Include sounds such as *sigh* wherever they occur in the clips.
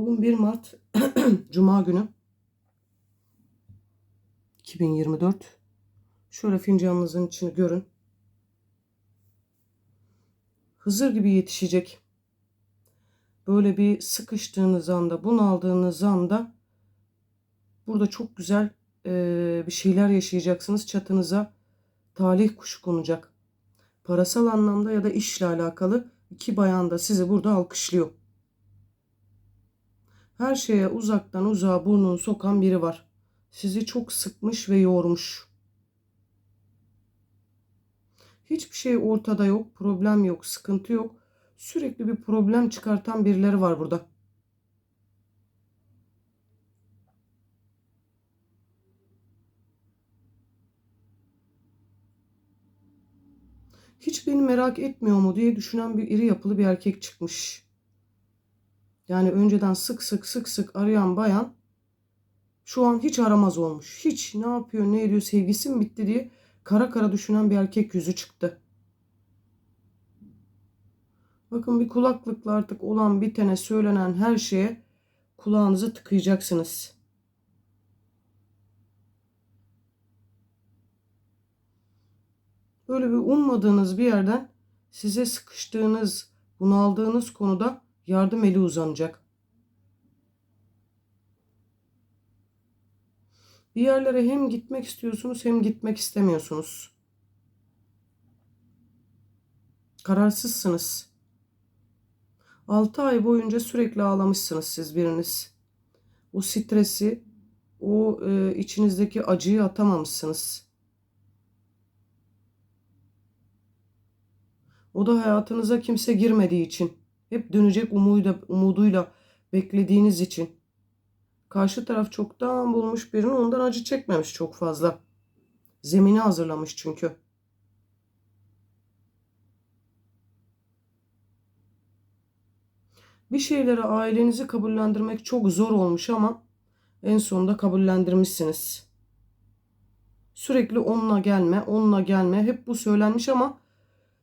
Bugün 1 Mart *clears throat* Cuma günü 2024. Şöyle fincanınızın içini görün. Hızır gibi yetişecek. Böyle bir sıkıştığınız anda, bunaldığınız anda burada çok güzel e, bir şeyler yaşayacaksınız. Çatınıza talih kuşu konacak. Parasal anlamda ya da işle alakalı iki bayan da sizi burada alkışlıyor. Her şeye uzaktan uzağa burnunu sokan biri var. Sizi çok sıkmış ve yormuş. Hiçbir şey ortada yok, problem yok, sıkıntı yok. Sürekli bir problem çıkartan birileri var burada. Hiç beni merak etmiyor mu diye düşünen bir iri yapılı bir erkek çıkmış. Yani önceden sık sık sık sık arayan bayan şu an hiç aramaz olmuş. Hiç ne yapıyor ne ediyor sevgisi mi bitti diye kara kara düşünen bir erkek yüzü çıktı. Bakın bir kulaklıkla artık olan bitene söylenen her şeye kulağınızı tıkayacaksınız. Böyle bir ummadığınız bir yerden size sıkıştığınız, bunaldığınız konuda yardım eli uzanacak. Bir yerlere hem gitmek istiyorsunuz hem gitmek istemiyorsunuz. Kararsızsınız. 6 ay boyunca sürekli ağlamışsınız siz biriniz. O stresi, o e, içinizdeki acıyı atamamışsınız. O da hayatınıza kimse girmediği için, hep dönecek umuduyla, umuduyla beklediğiniz için. Karşı taraf çoktan bulmuş birini ondan acı çekmemiş çok fazla. Zemini hazırlamış çünkü. Bir şeyleri ailenizi kabullendirmek çok zor olmuş ama en sonunda kabullendirmişsiniz. Sürekli onunla gelme, onunla gelme hep bu söylenmiş ama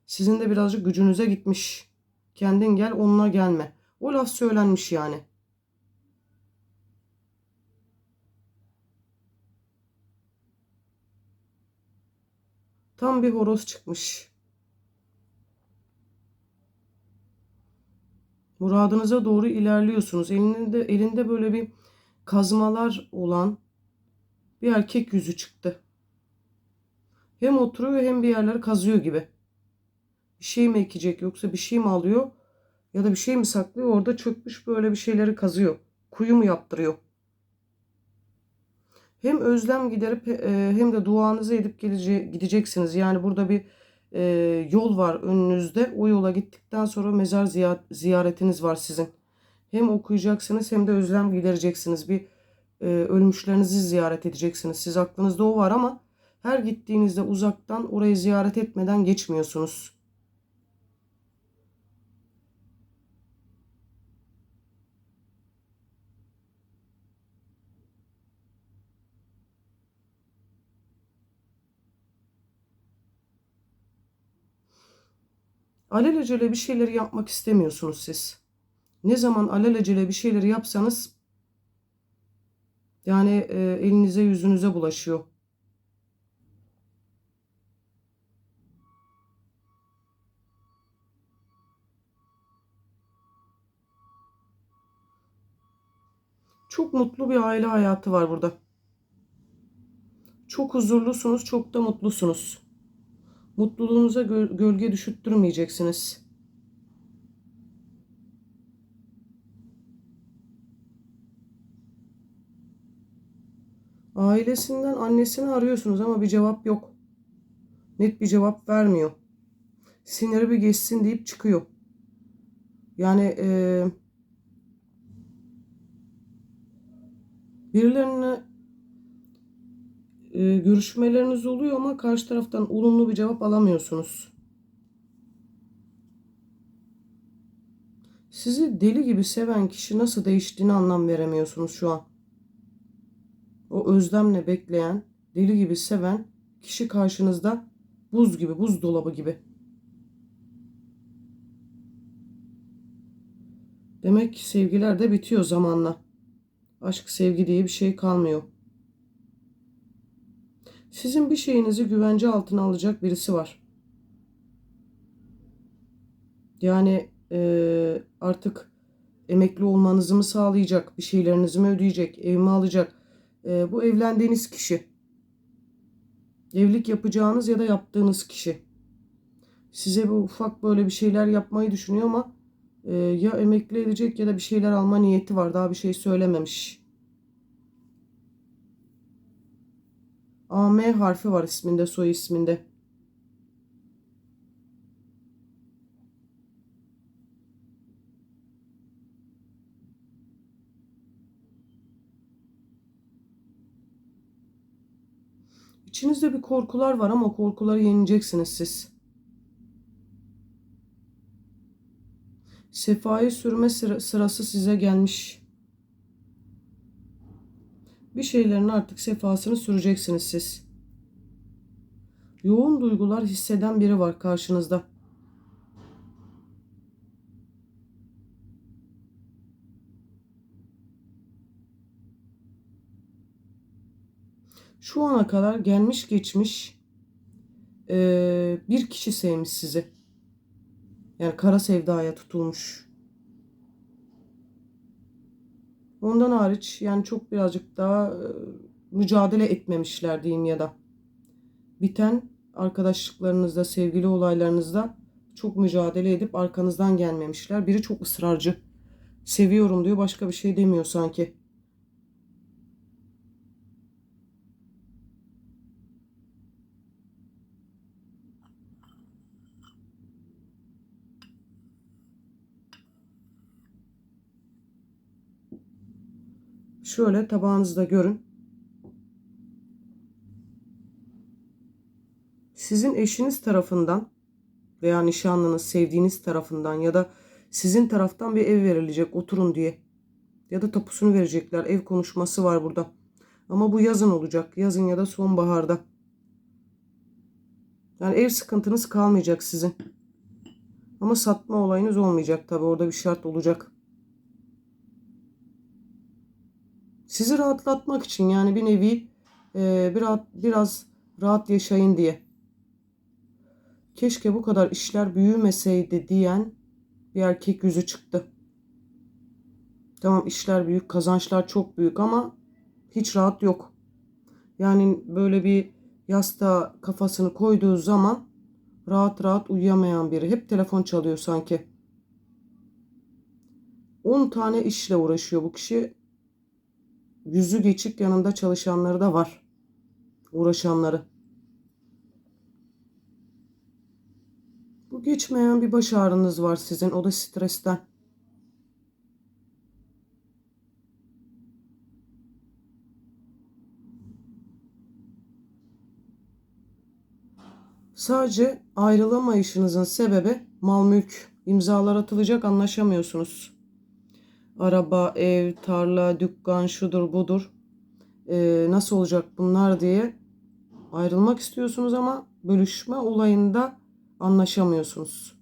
sizin de birazcık gücünüze gitmiş. Kendin gel, onunla gelme. O laf söylenmiş yani. Tam bir horoz çıkmış. Muradınıza doğru ilerliyorsunuz. Elinde elinde böyle bir kazmalar olan bir erkek yüzü çıktı. Hem oturuyor hem bir yerler kazıyor gibi. Bir şey mi ekecek yoksa bir şey mi alıyor ya da bir şey mi saklıyor orada çökmüş böyle bir şeyleri kazıyor. Kuyu mu yaptırıyor? Hem özlem giderip e, hem de duanızı edip gideceksiniz. Yani burada bir e, yol var önünüzde. O yola gittikten sonra mezar ziyaretiniz var sizin. Hem okuyacaksınız hem de özlem gidereceksiniz. Bir e, ölmüşlerinizi ziyaret edeceksiniz. Siz aklınızda o var ama her gittiğinizde uzaktan orayı ziyaret etmeden geçmiyorsunuz. Alelacele bir şeyleri yapmak istemiyorsunuz siz. Ne zaman alelacele bir şeyleri yapsanız yani e, elinize yüzünüze bulaşıyor. Çok mutlu bir aile hayatı var burada. Çok huzurlusunuz, çok da mutlusunuz. Mutluluğunuza gölge düşüttürmeyeceksiniz. Ailesinden annesini arıyorsunuz ama bir cevap yok. Net bir cevap vermiyor. Siniri bir geçsin deyip çıkıyor. Yani e, Birilerine e, görüşmeleriniz oluyor ama karşı taraftan olumlu bir cevap alamıyorsunuz. Sizi deli gibi seven kişi nasıl değiştiğini anlam veremiyorsunuz şu an. O özlemle bekleyen, deli gibi seven kişi karşınızda buz gibi, buzdolabı gibi. Demek ki sevgiler de bitiyor zamanla. Aşk sevgi diye bir şey kalmıyor. Sizin bir şeyinizi güvence altına alacak birisi var. Yani e, artık emekli olmanızı mı sağlayacak, bir şeylerinizi mi ödeyecek, ev mi alacak? E, bu evlendiğiniz kişi. Evlilik yapacağınız ya da yaptığınız kişi. Size bu ufak böyle bir şeyler yapmayı düşünüyor ama e, ya emekli edecek ya da bir şeyler alma niyeti var. Daha bir şey söylememiş. AM harfi var isminde, soy isminde. İçinizde bir korkular var ama o korkuları yeneceksiniz siz. Sefayı sürme sırası size gelmiş. Bir şeylerin artık sefasını süreceksiniz siz. Yoğun duygular hisseden biri var karşınızda. Şu ana kadar gelmiş geçmiş bir kişi sevmiş sizi. Yani kara sevdaya tutulmuş. Ondan hariç yani çok birazcık daha e, mücadele etmemişler diyeyim ya da. Biten arkadaşlıklarınızda, sevgili olaylarınızda çok mücadele edip arkanızdan gelmemişler. Biri çok ısrarcı. Seviyorum diyor başka bir şey demiyor sanki. Şöyle tabağınızda görün. Sizin eşiniz tarafından veya nişanlınız, sevdiğiniz tarafından ya da sizin taraftan bir ev verilecek oturun diye. Ya da tapusunu verecekler. Ev konuşması var burada. Ama bu yazın olacak. Yazın ya da sonbaharda. Yani ev sıkıntınız kalmayacak sizin. Ama satma olayınız olmayacak tabi. Orada bir şart olacak. Sizi rahatlatmak için yani bir nevi e, biraz, biraz rahat yaşayın diye. Keşke bu kadar işler büyümeseydi diyen bir erkek yüzü çıktı. Tamam işler büyük, kazançlar çok büyük ama hiç rahat yok. Yani böyle bir yastığa kafasını koyduğu zaman rahat rahat uyuyamayan biri. Hep telefon çalıyor sanki. 10 tane işle uğraşıyor bu kişi yüzü geçik yanında çalışanları da var. Uğraşanları. Bu geçmeyen bir baş ağrınız var sizin. O da stresten. Sadece ayrılamayışınızın sebebi mal mülk imzalar atılacak anlaşamıyorsunuz araba, ev, tarla, dükkan, şudur budur ee, nasıl olacak bunlar diye ayrılmak istiyorsunuz ama bölüşme olayında anlaşamıyorsunuz.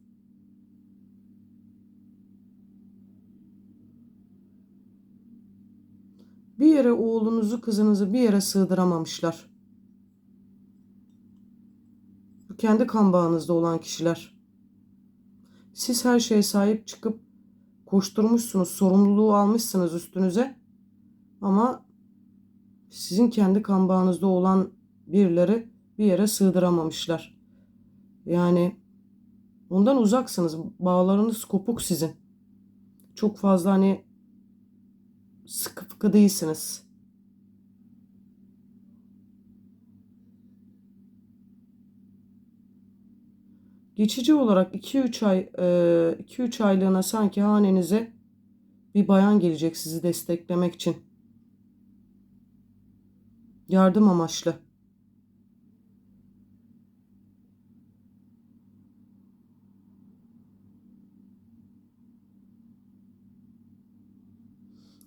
Bir yere oğlunuzu, kızınızı bir yere sığdıramamışlar. Bu kendi kan bağınızda olan kişiler. Siz her şeye sahip çıkıp koşturmuşsunuz, sorumluluğu almışsınız üstünüze. Ama sizin kendi kan bağınızda olan birileri bir yere sığdıramamışlar. Yani ondan uzaksınız. Bağlarınız kopuk sizin. Çok fazla hani sıkı fıkı değilsiniz. Geçici olarak 2-3 ay 2-3 e, aylığına sanki hanenize bir bayan gelecek sizi desteklemek için. Yardım amaçlı.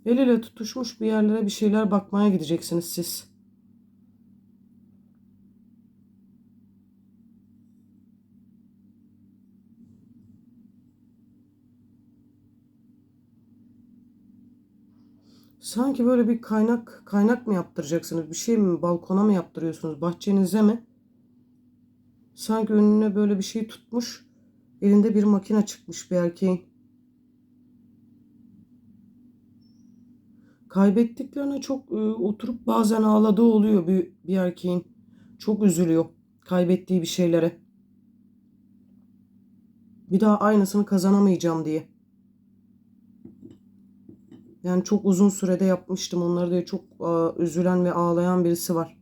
El ele tutuşmuş bir yerlere bir şeyler bakmaya gideceksiniz siz. Sanki böyle bir kaynak kaynak mı yaptıracaksınız? Bir şey mi balkona mı yaptırıyorsunuz? Bahçenize mi? Sanki önüne böyle bir şey tutmuş. Elinde bir makine çıkmış bir erkeğin. Kaybettiklerine çok e, oturup bazen ağladığı oluyor bir, bir erkeğin. Çok üzülüyor kaybettiği bir şeylere. Bir daha aynısını kazanamayacağım diye. Yani çok uzun sürede yapmıştım onları diye çok e, üzülen ve ağlayan birisi var.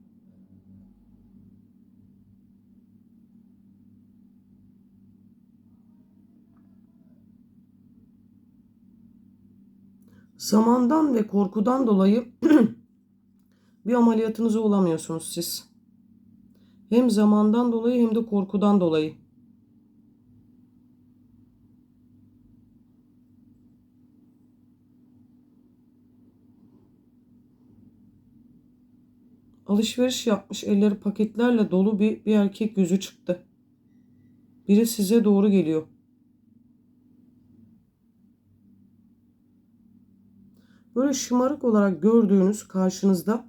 Zamandan ve korkudan dolayı *clears throat* bir ameliyatınızı olamıyorsunuz siz. Hem zamandan dolayı hem de korkudan dolayı. Alışveriş yapmış elleri paketlerle dolu bir, bir erkek yüzü çıktı. Biri size doğru geliyor. Böyle şımarık olarak gördüğünüz karşınızda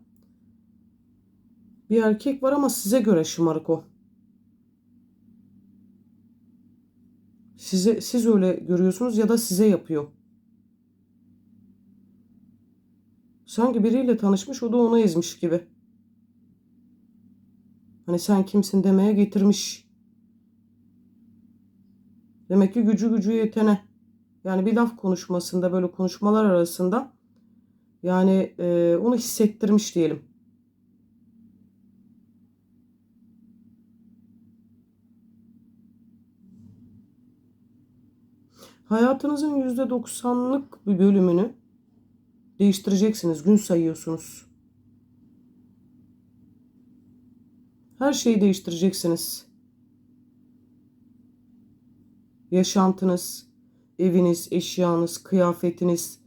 bir erkek var ama size göre şımarık o. Size siz öyle görüyorsunuz ya da size yapıyor. Sanki biriyle tanışmış o da onu ezmiş gibi. Hani sen kimsin demeye getirmiş. Demek ki gücü gücü yetene. Yani bir laf konuşmasında böyle konuşmalar arasında yani e, onu hissettirmiş diyelim. Hayatınızın %90'lık bir bölümünü değiştireceksiniz. Gün sayıyorsunuz. Her şeyi değiştireceksiniz. Yaşantınız, eviniz, eşyanız, kıyafetiniz,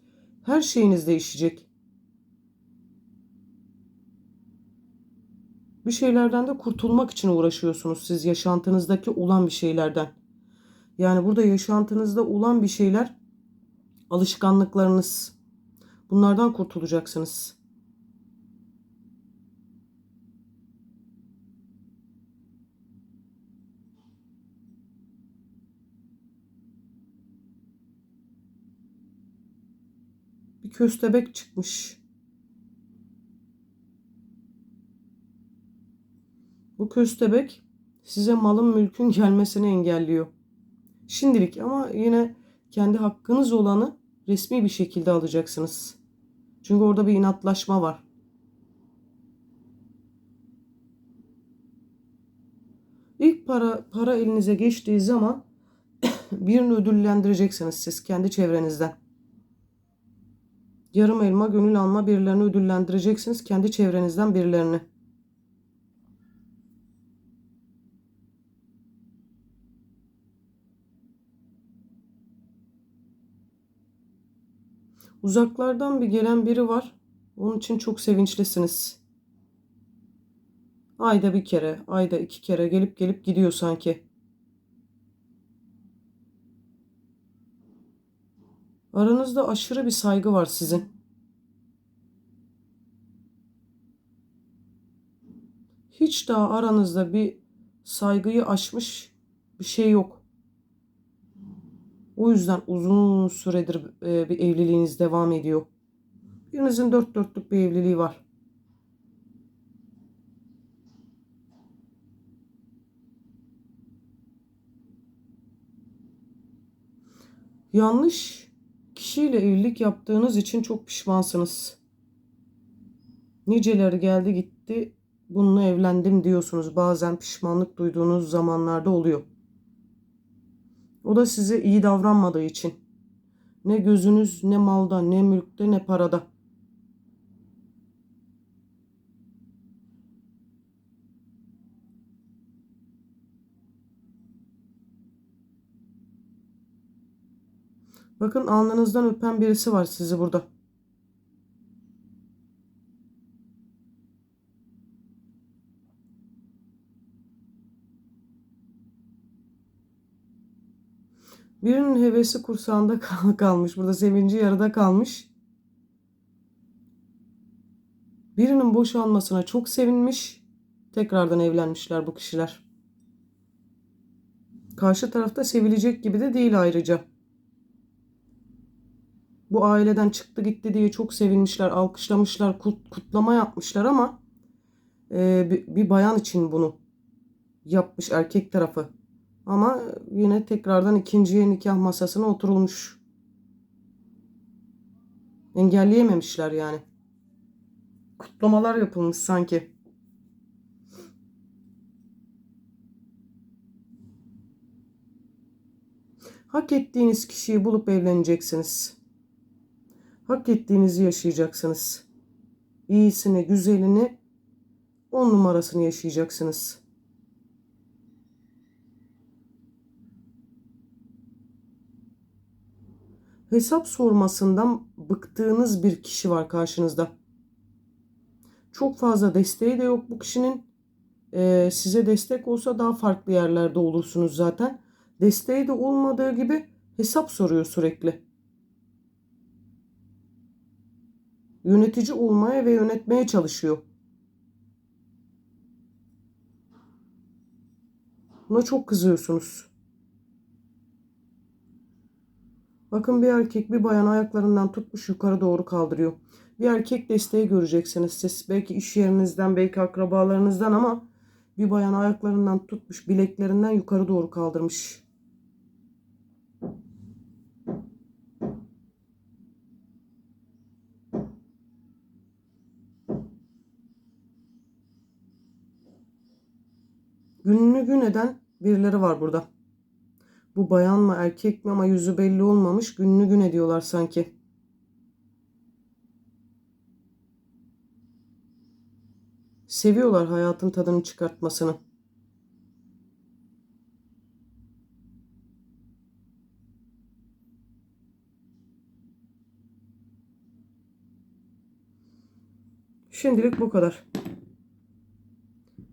her şeyiniz değişecek. Bir şeylerden de kurtulmak için uğraşıyorsunuz siz yaşantınızdaki olan bir şeylerden. Yani burada yaşantınızda olan bir şeyler alışkanlıklarınız. Bunlardan kurtulacaksınız. Bir köstebek çıkmış. Bu köstebek size malın mülkün gelmesini engelliyor. Şimdilik ama yine kendi hakkınız olanı resmi bir şekilde alacaksınız. Çünkü orada bir inatlaşma var. İlk para para elinize geçtiği zaman *coughs* birini ödüllendireceksiniz siz kendi çevrenizden. Yarım elma gönül alma birilerini ödüllendireceksiniz kendi çevrenizden birilerini. Uzaklardan bir gelen biri var. Onun için çok sevinçlisiniz. Ayda bir kere, ayda iki kere gelip gelip gidiyor sanki. Aranızda aşırı bir saygı var sizin. Hiç daha aranızda bir saygıyı aşmış bir şey yok. O yüzden uzun süredir e, bir evliliğiniz devam ediyor. Birinizin dört dörtlük bir evliliği var. Yanlış kişiyle evlilik yaptığınız için çok pişmansınız. Niceleri geldi gitti bununla evlendim diyorsunuz. Bazen pişmanlık duyduğunuz zamanlarda oluyor. O da size iyi davranmadığı için. Ne gözünüz ne malda ne mülkte ne parada. Bakın alnınızdan öpen birisi var sizi burada. Birinin hevesi kursağında *laughs* kal- kalmış. Burada sevinci yarıda kalmış. Birinin boşanmasına çok sevinmiş. Tekrardan evlenmişler bu kişiler. Karşı tarafta sevilecek gibi de değil ayrıca. Bu aileden çıktı gitti diye çok sevinmişler, alkışlamışlar, kut- kutlama yapmışlar ama e, bir bayan için bunu yapmış erkek tarafı. Ama yine tekrardan ikinciye nikah masasına oturulmuş. Engelleyememişler yani. Kutlamalar yapılmış sanki. Hak ettiğiniz kişiyi bulup evleneceksiniz. Hak ettiğinizi yaşayacaksınız. İyisini, güzelini, on numarasını yaşayacaksınız. Hesap sormasından bıktığınız bir kişi var karşınızda. Çok fazla desteği de yok bu kişinin. Ee, size destek olsa daha farklı yerlerde olursunuz zaten. Desteği de olmadığı gibi hesap soruyor sürekli. Yönetici olmaya ve yönetmeye çalışıyor. Buna çok kızıyorsunuz. Bakın bir erkek bir bayan ayaklarından tutmuş yukarı doğru kaldırıyor. Bir erkek desteği göreceksiniz siz. Belki iş yerinizden, belki akrabalarınızdan ama bir bayan ayaklarından tutmuş, bileklerinden yukarı doğru kaldırmış. Gününü gün eden birileri var burada. Bu bayan mı erkek mi ama yüzü belli olmamış gününü gün ediyorlar sanki. Seviyorlar hayatın tadını çıkartmasını. Şimdilik bu kadar.